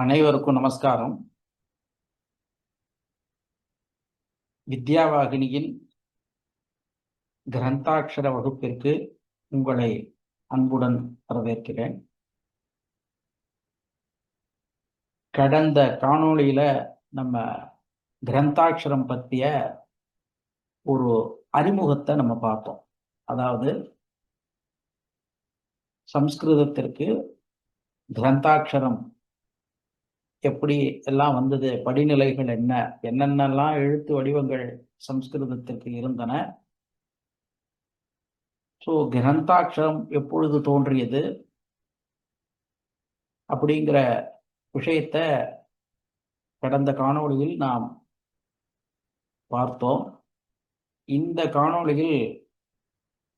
அனைவருக்கும் நமஸ்காரம். வித்யாவாகினியின் கிரந்தாட்சர வகுப்பிற்கு உங்களை அன்புடன் வரவேற்கிறேன். கடந்த காணொளியில நம்ம கிரந்தாட்சரம் பற்றிய ஒரு அறிமுகத்தை நம்ம பார்த்தோம். அதாவது சம்ஸ்கிருதத்திற்கு கிரந்தாட்சரம் எப்படி எல்லாம் வந்தது படிநிலைகள் என்ன என்னென்னலாம் எழுத்து வடிவங்கள் சம்ஸ்கிருதத்திற்கு இருந்தன. ஸோ கிரந்தாட்சரம் எப்பொழுது தோன்றியது? அப்படிங்கிற விஷயத்த கடந்த காணொளியில் நாம் பார்த்தோம். இந்த காணொளியில்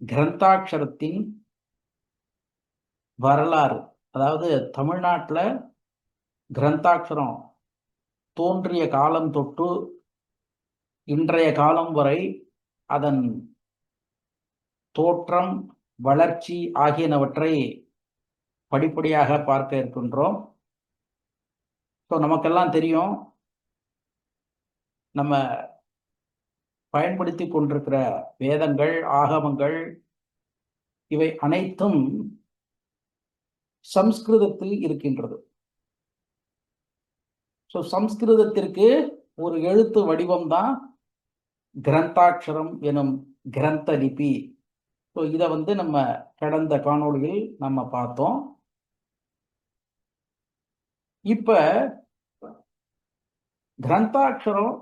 கிரந்தாட்சரத்தின் வரலாறு அதாவது தமிழ்நாட்டில் கிரந்தாட்சரம் தோன்றிய காலம் தொட்டு இன்றைய காலம் வரை அதன் தோற்றம் வளர்ச்சி ஆகியனவற்றை படிப்படியாக பார்க்க இருக்கின்றோம். ஸோ நமக்கெல்லாம் தெரியும் நம்ம பயன்படுத்தி கொண்டிருக்கிற வேதங்கள் ஆகமங்கள் இவை அனைத்தும் சம்ஸ்கிருதத்தில் இருக்கின்றது. ஸோ சம்ஸ்கிருதத்திற்கு ஒரு எழுத்து வடிவம் தான் கிரந்தாட்சரம் எனும் கிரந்த லிபி ஸோ இதை வந்து நம்ம கடந்த காணொலியில் நம்ம பார்த்தோம். இப்ப கிரந்தாட்சரம்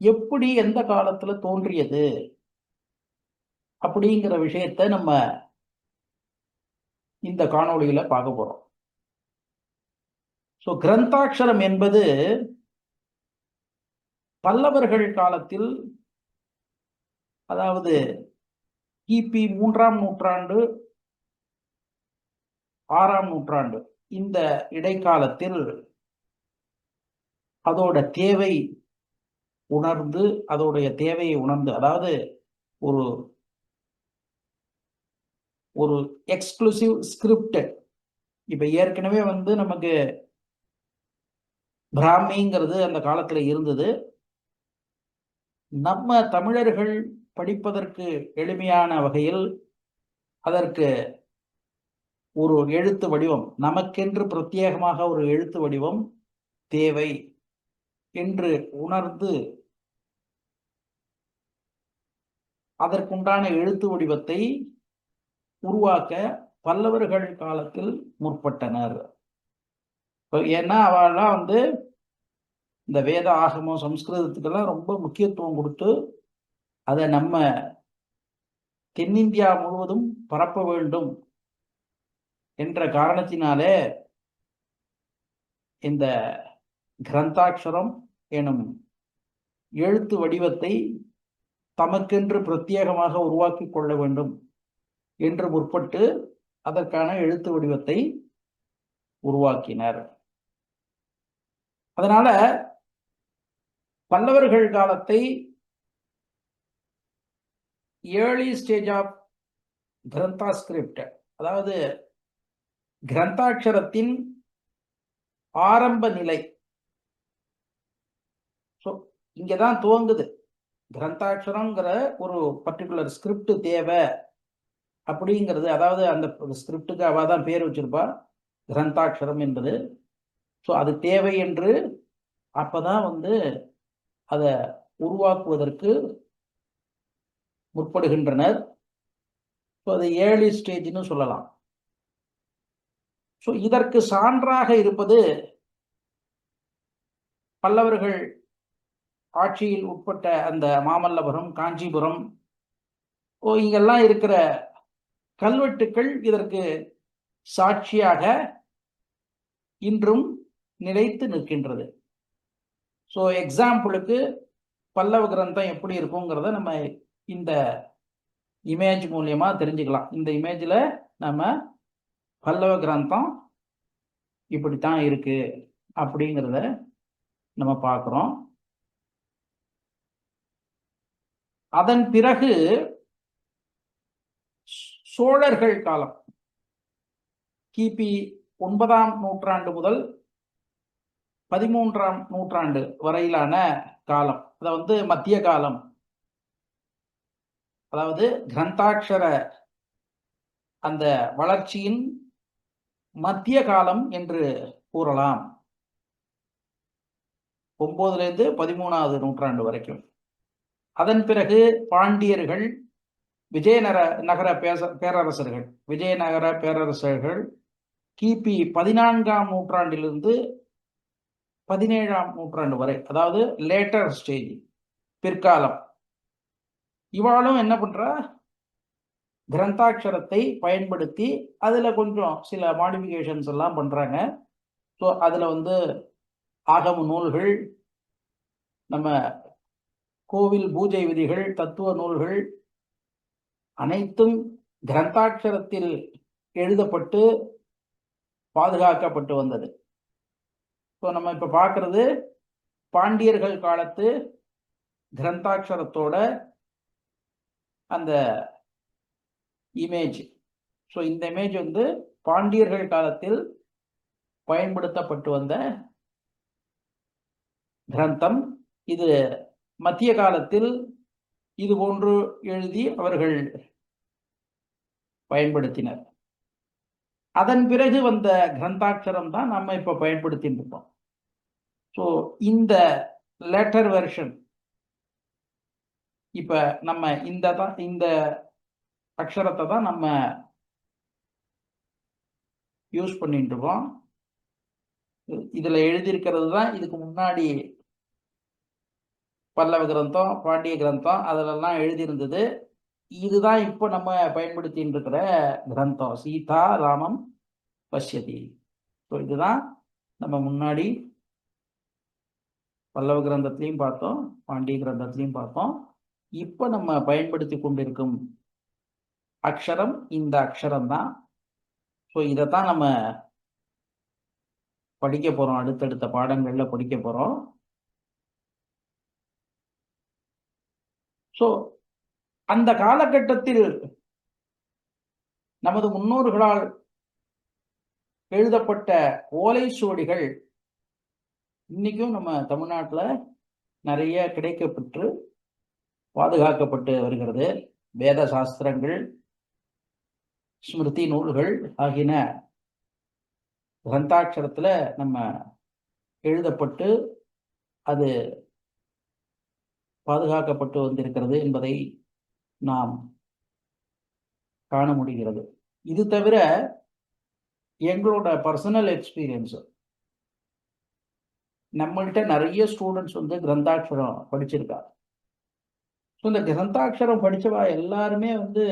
எப்படி எந்த காலத்துல தோன்றியது? அப்படிங்கிற விஷயத்த நம்ம இந்த காணொளியில பார்க்க போறோம். ஸோ கிரந்தாட்சரம் என்பது பல்லவர்கள் காலத்தில் அதாவது கிபி மூன்றாம் நூற்றாண்டு ஆறாம் நூற்றாண்டு இந்த இடைக்காலத்தில் அதோட தேவை உணர்ந்து அதோடைய தேவையை உணர்ந்து அதாவது ஒரு ஒரு எக்ஸ்க்ளூசிவ் ஸ்கிரிப்ட் இப்போ ஏற்கனவே வந்து நமக்கு பிராமிங்கிறது அந்த காலத்துல இருந்தது. நம்ம தமிழர்கள் படிப்பதற்கு எளிமையான வகையில் அதற்கு ஒரு எழுத்து வடிவம் நமக்கென்று பிரத்யேகமாக ஒரு எழுத்து வடிவம் தேவை என்று உணர்ந்து அதற்குண்டான எழுத்து வடிவத்தை உருவாக்க பல்லவர்கள் காலத்தில் முற்பட்டனர். ஏன்னா அவெல்லாம் வந்து இந்த வேத ஆகமம் சம்ஸ்கிருதத்துக்கெல்லாம் ரொம்ப முக்கியத்துவம் கொடுத்து அதை நம்ம தென்னிந்தியா முழுவதும் பரப்ப வேண்டும் என்ற காரணத்தினாலே இந்த கிரந்தாட்சரம் எனும் எழுத்து வடிவத்தை தமக்கென்று பிரத்யேகமாக உருவாக்கி கொள்ள வேண்டும் என்று முற்பட்டு அதற்கான எழுத்து வடிவத்தை உருவாக்கினர். அதனால பல்லவர்கள் காலத்தை early stage of Grantha script அதாவது கிரந்தாட்சரத்தின் ஆரம்ப நிலை ஸோ இங்கே தான் துவங்குது. கிரந்தாட்சரங்கிற ஒரு பர்டிகுலர் ஸ்கிரிப்ட் தேவை அப்படிங்கிறது அதாவது அந்த ஸ்கிரிப்டுக்கு அவள் தான் பேர் வச்சிருப்பா. கிரந்தாட்சரம் என்பது ஸோ அது தேவை என்று அப்பதான் வந்து அதை உருவாக்குவதற்கு முற்படுகின்றனர். ஸோ அது ஏர்லி ஸ்டேஜ்னு சொல்லலாம். ஸோ இதற்கு சான்றாக இருப்பது பல்லவர்கள் ஆட்சியில் உட்பட்ட அந்த மாமல்லபுரம் காஞ்சிபுரம் ஓ இங்கெல்லாம் இருக்கிற கல்வெட்டுக்கள் இதற்கு சாட்சியாக இன்றும் நிலைத்து நிற்கின்றது. ஸோ எக்ஸாம்பிளுக்கு பல்லவ கிரந்தம் எப்படி இருக்குங்கிறத நம்ம இந்த இமேஜ் மூலயமா தெரிஞ்சுக்கலாம். இந்த இமேஜில் நம்ம பல்லவ கிரந்தம் இப்படித்தான் இருக்கு அப்படிங்கிறத நம்ம பார்க்குறோம். அதன் பிறகு சோழர்கள் காலம் கிபி ஒன்பதாம் நூற்றாண்டு முதல் பதிமூன்றாம் நூற்றாண்டு வரையிலான காலம். அதை வந்து மத்திய காலம். அதாவது கிரந்தாட்சர அந்த வளர்ச்சியின் மத்திய காலம் என்று கூறலாம். ஒன்பதுலேருந்து பதிமூணாவது நூற்றாண்டு வரைக்கும். அதன் பிறகு பாண்டியர்கள் விஜயநகர நகர பேச பேரரசர்கள் விஜயநகர பேரரசர்கள் கிபி பதினான்காம் நூற்றாண்டிலிருந்து பதினேழாம் நூற்றாண்டு வரை அதாவது லேட்டர் ஸ்டேஜ் பிற்காலம். இவாளும் என்ன பண்றா? கிரந்தாட்சரத்தை பயன்படுத்தி அதுல கொஞ்சம் சில மாடிஃபிகேஷன்ஸ் எல்லாம் பண்றாங்க. ஸோ அதுல வந்து ஆகம நூல்கள் நம்ம கோவில் பூஜை விதிகள் தத்துவ நூல்கள் அனைத்தும் கிரந்தாட்சரத்தில் எழுதப்பட்டு பாதுகாக்கப்பட்டு வந்தது. ஸோ நம்ம இப்போ பார்க்கறது பாண்டியர்கள் காலத்து கிரந்தாட்சரத்தோட அந்த இமேஜ் ஸோ இந்த இமேஜ் வந்து பாண்டியர்கள் காலத்தில் பயன்படுத்தப்பட்டு வந்த கிரந்தம். இது மத்திய காலத்தில் இது போன்று எழுதி அவர்கள் பயன்படுத்தினர். அதன் பிறகு வந்த கிரந்தாட்சரம் தான் நம்ம இப்போ பயன்படுத்திட்டு இருக்கோம். ஸோ இந்த லேட்டர் வெர்ஷன் இப்போ நம்ம இந்த தான் இந்த அக்ஷரத்தை தான் நம்ம யூஸ் பண்ணிட்டு இருக்கோம். இதில் எழுதியிருக்கிறது தான் இதுக்கு முன்னாடி பல்லவ கிரந்தம் பாண்டிய கிரந்தம் அதிலெல்லாம் எழுதியிருந்தது. இதுதான் இப்போ நம்ம பயன்படுத்தின்னு இருக்கிற கிரந்தம். சீதா ராமம் பஷ்யதி. ஸோ இதுதான் நம்ம முன்னாடி பல்லவ கிரந்தத்திலையும் பார்த்தோம் பாண்டிய கிரந்தத்திலையும் பார்த்தோம். இப்போ நம்ம பயன்படுத்தி கொண்டிருக்கும் அக்ஷரம் இந்த அக்ஷரம் தான் ஸோ இதைத்தான் நம்ம படிக்க போகிறோம் அடுத்தடுத்த பாடங்களில் படிக்க போகிறோம் ஸோ அந்த காலகட்டத்தில் நமது முன்னோர்களால் எழுதப்பட்ட ஓலை சுவடிகள் இன்னைக்கும் நம்ம தமிழ்நாட்டில் நிறைய கிடைக்கப்பெற்று பாதுகாக்கப்பட்டு வருகிறது. வேத சாஸ்திரங்கள் ஸ்மிருதி நூல்கள் ஆகியன கிரந்தாட்சரத்தில் நம்ம எழுதப்பட்டு அது பாதுகாக்கப்பட்டு வந்திருக்கிறது என்பதை நாம் காண முடிகிறது இது தவிர எங்களோட பர்சனல் எக்ஸ்பீரியன்ஸ் நம்மள்கிட்ட நிறைய ஸ்டூடெண்ட்ஸ் வந்து கிரந்தாட்சரம் படிச்சிருக்கா ஸோ இந்த கிரந்தாட்சரம் படித்தவா எல்லாருமே வந்து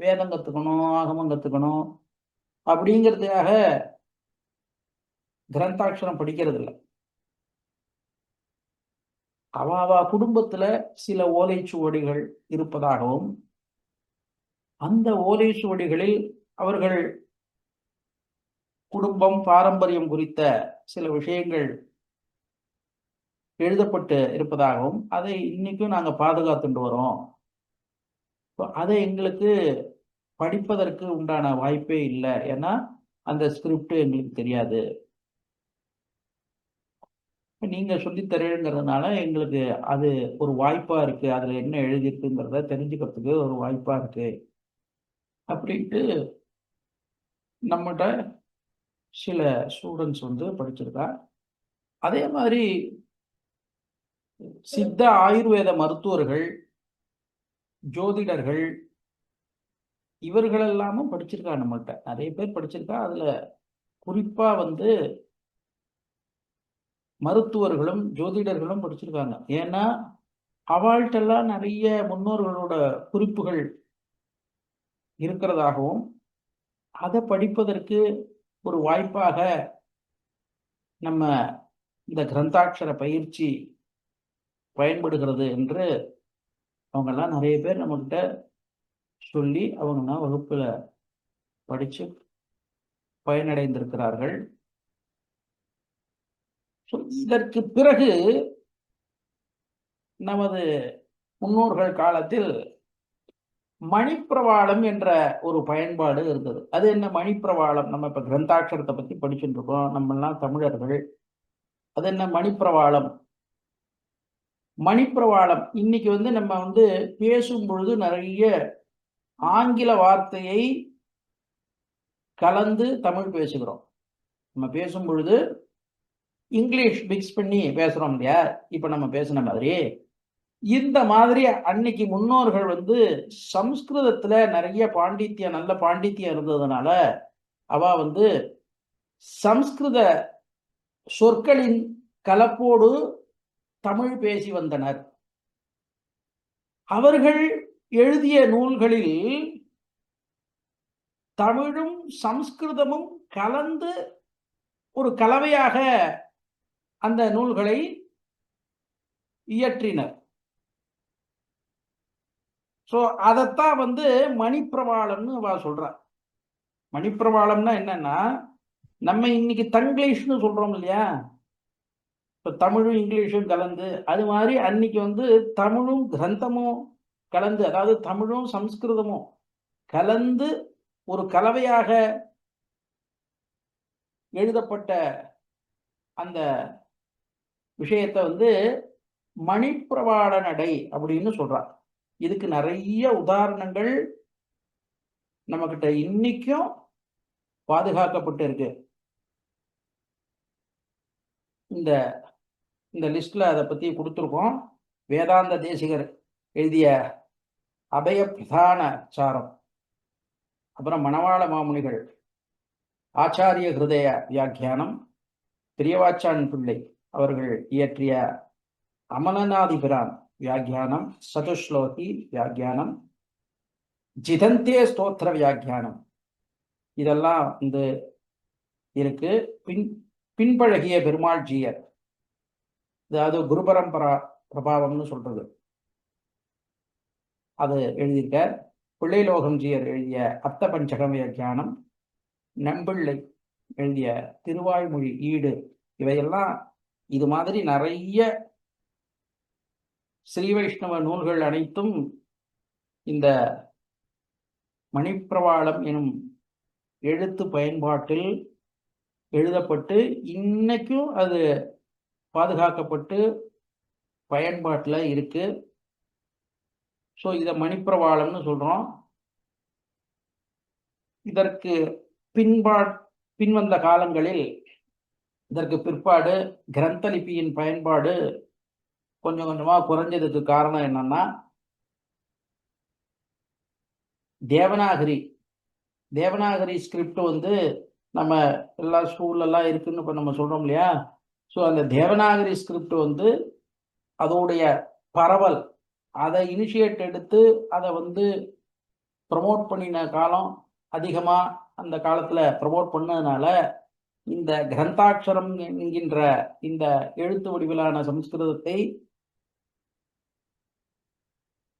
வேதம் கற்றுக்கணும் ஆகமம் கற்றுக்கணும் அப்படிங்கிறதுக்காக கிரந்தாட்சரம் படிக்கிறது இல்லை அவாவா குடும்பத்துல சில ஓலைச்சுவடிகள் இருப்பதாகவும் அந்த ஓலைச்சுவடிகளில் அவர்கள் குடும்பம் பாரம்பரியம் குறித்த சில விஷயங்கள் எழுதப்பட்டு இருப்பதாகவும் அதை இன்னைக்கும் நாங்க பாதுகாத்துட்டு வரோம். அதை எங்களுக்கு படிப்பதற்கு உண்டான வாய்ப்பே இல்லை. ஏன்னா அந்த ஸ்கிரிப்ட் எங்களுக்கு தெரியாது. நீங்க சொல்லி தருங்கிறதுனால எங்களுக்கு அது ஒரு வாய்ப்பா இருக்கு. அதுல என்ன எழுதியிருக்குங்கிறத தெரிஞ்சுக்கிறதுக்கு ஒரு வாய்ப்பா இருக்கு. அப்படின்ட்டு நம்மகிட்ட சில ஸ்டூடெண்ட்ஸ் வந்து படிச்சிருக்கா. அதே மாதிரி சித்த ஆயுர்வேத மருத்துவர்கள் ஜோதிடர்கள் இவர்கள் எல்லாமும் படிச்சிருக்கா நம்மள்கிட்ட நிறைய பேர் படிச்சிருக்கா. அதில் குறிப்பாக வந்து மருத்துவர்களும் ஜோதிடர்களும் படிச்சிருக்காங்க. ஏன்னா அவள்கிட்டெல்லாம் நிறைய முன்னோர்களோட குறிப்புகள் இருக்கிறதாகவும் அதை படிப்பதற்கு ஒரு வாய்ப்பாக நம்ம இந்த கிரந்தாட்சர பயிற்சி பயன்படுகிறது என்று அவங்கெல்லாம் நிறைய பேர் நம்மகிட்ட சொல்லி அவங்கெல்லாம் வகுப்பில் படித்து பயனடைந்திருக்கிறார்கள். இதற்கு பிறகு நமது முன்னோர்கள் காலத்தில் மணிப்பிரவாளம் என்ற ஒரு பயன்பாடு இருந்தது. அது என்ன மணிப்பிரவாளம்? நம்ம இப்ப கிரந்தாட்சரத்தை பத்தி படிச்சுட்டு இருக்கோம். நம்மெல்லாம் தமிழர்கள். அது என்ன மணிப்பிரவாளம்? மணிப்பிரவாளம். இன்னைக்கு வந்து நம்ம வந்து பேசும் பொழுது நிறைய ஆங்கில வார்த்தையை கலந்து தமிழ் பேசுகிறோம். நம்ம பேசும் பொழுது இங்கிலீஷ் மிக்ஸ் பண்ணி பேசுகிறோம் இல்லையா? இப்போ நம்ம பேசின மாதிரி. இந்த மாதிரி அன்னைக்கு முன்னோர்கள் வந்து சம்ஸ்கிருதத்துல நிறைய பாண்டித்யம் நல்ல பாண்டித்யம் இருந்ததுனால அவ வந்து சம்ஸ்கிருத சொற்களின் கலப்போடு தமிழ் பேசி வந்தனர். அவர்கள் எழுதிய நூல்களில் தமிழும் சம்ஸ்கிருதமும் கலந்து ஒரு கலவையாக அந்த நூல்களை இயற்றினர். ஸோ அதைத்தான் வந்து மணிப்பிரவாளம்னு அவ சொல்றார். மணிப்பிரவாளம்னா என்னன்னா நம்ம இன்னைக்கு தங்கிலீஷ்னு சொல்றோம் இல்லையா? இப்போ தமிழும் இங்கிலீஷும் கலந்து அது மாதிரி அன்னைக்கு வந்து தமிழும் கிரந்தமும் கலந்து அதாவது தமிழும் சம்ஸ்கிருதமும் கலந்து ஒரு கலவையாக எழுதப்பட்ட அந்த விஷயத்தை வந்து மணிப்பிரவாள நடை அப்படின்னு சொல்றார் இதுக்கு நிறைய உதாரணங்கள் நம்மக்கிட்ட இன்னைக்கும் பாதுகாக்கப்பட்டு இருக்கு. இந்த இந்த லிஸ்ட்ல அதை பத்தி கொடுத்துருக்கோம். வேதாந்த தேசிகர் எழுதிய அபய பிரதான சாரம். அப்புறம் மணவாள மாமுனிகள் ஆச்சாரிய ஹிருதய வியாக்கியானம் பெரியவாச்சான் பிள்ளை. அவர்கள் இயற்றிய அமலநாதிபிரான் வியாக்கியானம் சதுஸ்லோகி வியாக்கியானம் ஜிதந்தே ஸ்தோத்திர வியாக்கியானம். இதெல்லாம் வந்து இருக்கு. பின் பின்பழகிய பெருமாள் ஜீயர். அதாவது குரு பரம்பரா பிரபாவம்னு சொல்றது. அது எழுதியிருக்க பிள்ளைலோகம் ஜீயர் எழுதிய அத்த பஞ்சகம் வியாக்கியானம் நம்பிள்ளை எழுதிய திருவாய்மொழி ஈடு இவையெல்லாம் இது மாதிரி நிறைய ஸ்ரீ வைஷ்ணவ நூல்கள் அனைத்தும் இந்த மணிப்பிரவாளம் எனும் எழுத்து பயன்பாட்டில் எழுதப்பட்டு இன்னைக்கும் அது பாதுகாக்கப்பட்டு பயன்பாட்டில் இருக்கு. ஸோ இதை மணிப்பிரவாளம்னு சொல்கிறோம் இதற்கு பின்பா பின்வந்த காலங்களில் இதற்கு பிற்பாடு கிரந்த லிபியின் பயன்பாடு கொஞ்சம் கொஞ்சமாக குறைஞ்சதுக்கு காரணம் என்னன்னா தேவநாகரி. தேவநாகரி ஸ்கிரிப்ட் வந்து நம்ம எல்லா ஸ்கூல்லலாம் இருக்குன்னு இப்போ நம்ம சொல்கிறோம் இல்லையா? ஸோ அந்த தேவநாகரி ஸ்கிரிப்ட் வந்து அதோடைய பரவல் அதை இனிஷியேட் எடுத்து அதை வந்து ப்ரமோட் பண்ணின காலம் அதிகமாக அந்த காலத்தில் ப்ரமோட் பண்ணதுனால இந்த கிரந்தாட்சரம் என்கின்ற இந்த எழுத்து வடிவிலான சமஸ்கிருதத்தை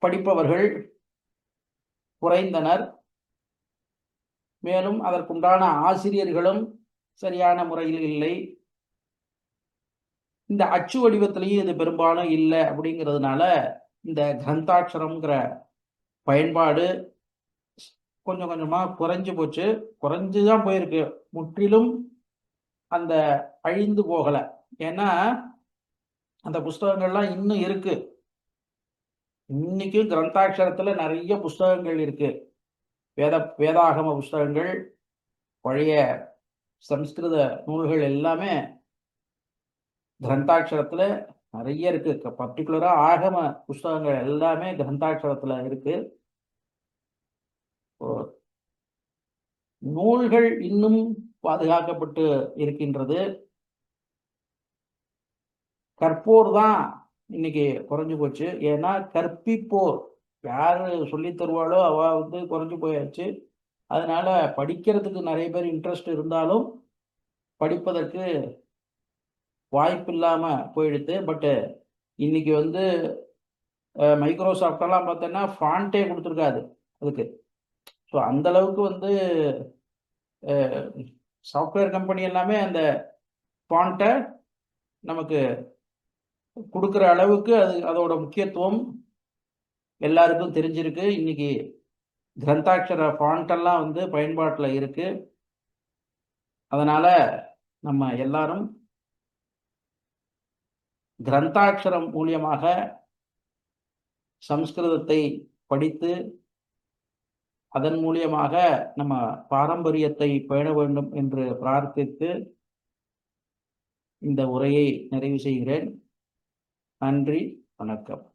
படிப்பவர்கள் குறைந்தனர். மேலும் அதற்குண்டான ஆசிரியர்களும் சரியான முறையில் இல்லை. இந்த அச்சு வடிவத்திலையும் இது பெரும்பாலும் இல்லை அப்படிங்கிறதுனால இந்த கிரந்தாட்சரம்ங்கிற பயன்பாடு கொஞ்சம் கொஞ்சமாக குறைஞ்சு போச்சு. குறைஞ்சு தான் போயிருக்கு. முற்றிலும் அந்த அழிந்து போகல. ஏன்னா அந்த புஸ்தகங்கள்லாம் இன்னும் இருக்கு. இன்னைக்கும் கிரந்தாட்சரத்துல நிறைய புஸ்தகங்கள் இருக்கு. வேத வேதாகம புஸ்தகங்கள் பழைய சம்ஸ்கிருத நூல்கள் எல்லாமே கிரந்தாட்சரத்துல நிறைய இருக்கு. பர்டிகுலரா ஆகம புஸ்தகங்கள் எல்லாமே கிரந்தாட்சரத்துல இருக்கு. நூல்கள் இன்னும் பாதுகாக்கப்பட்டு இருக்கின்றது. கற்போர் தான் இன்னைக்கு குறைஞ்சு போச்சு. ஏன்னா கற்பிப்போர். யாரு சொல்லி தருவாளோ அவ வந்து குறைஞ்சு போயாச்சு. அதனால படிக்கிறதுக்கு நிறைய பேர் இன்ட்ரெஸ்ட் இருந்தாலும் படிப்பதற்கு வாய்ப்பு இல்லாம போயிடுது பட்டு இன்னைக்கு வந்து மைக்ரோசாஃப்டெல்லாம் பார்த்தோன்னா ஃபாண்ட்டே கொடுத்துருக்காது. அதுக்கு. ஸோ அந்த அளவுக்கு வந்து சாஃப்ட்வேர் கம்பெனி எல்லாமே அந்த ஃபாண்ட்டை நமக்கு கொடுக்குற அளவுக்கு அது அதோட முக்கியத்துவம் எல்லாருக்கும் தெரிஞ்சிருக்கு. இன்னைக்கு கிரந்தாட்சர ஃபாண்டெல்லாம் வந்து பயன்பாட்டில் இருக்கு. அதனால நம்ம எல்லாரும் கிரந்தாட்சரம் மூலியமாக சம்ஸ்கிருதத்தை படித்து அதன் மூலியமாக நம்ம பாரம்பரியத்தை பேண வேண்டும் என்று பிரார்த்தித்து இந்த உரையை நிறைவு செய்கிறேன். நன்றி வணக்கம்.